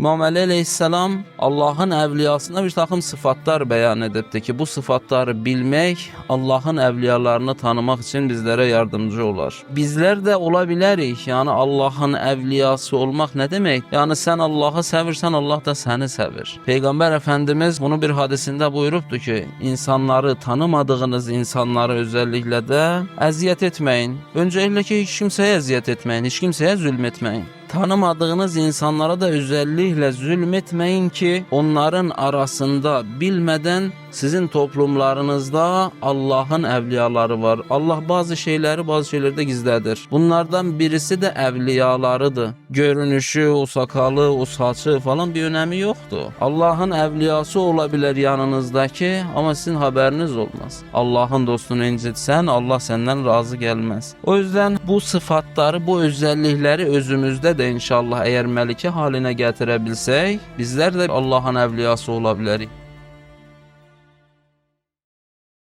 İmam Ali Aleyhisselam Allah'ın evliyasına bir takım sıfatlar beyan edipti ki bu sıfatları bilmek Allah'ın evliyalarını tanımak için bizlere yardımcı olur. Bizler de olabilirik. Yani Allah'ın evliyası olmak ne demek? Yani sen Allah'ı sevirsen Allah da seni sevir. Peygamber Efendimiz bunu bir hadisinde buyuruptu ki insanları tanımadığınız insanları özellikle de eziyet etmeyin. Öncelikle hiç kimseye eziyet etmeyin. Hiç kimseye zulmetmeyin. Tanımadığınız insanlara da özellikle zulmetmeyin ki onların arasında bilmeden sizin toplumlarınızda Allah'ın evliyaları var. Allah bazı şeyleri bazı şeyleri de gizledir. Bunlardan birisi de evliyalarıdır. Görünüşü, o sakalı, o saçı falan bir önemi yoktu. Allah'ın evliyası olabilir yanınızdaki ama sizin haberiniz olmaz. Allah'ın dostunu incitsen Allah senden razı gelmez. O yüzden bu sıfatları, bu özellikleri özümüzde de inşallah eğer melike haline getirebilsek bizler de Allah'ın evliyası olabiliriz.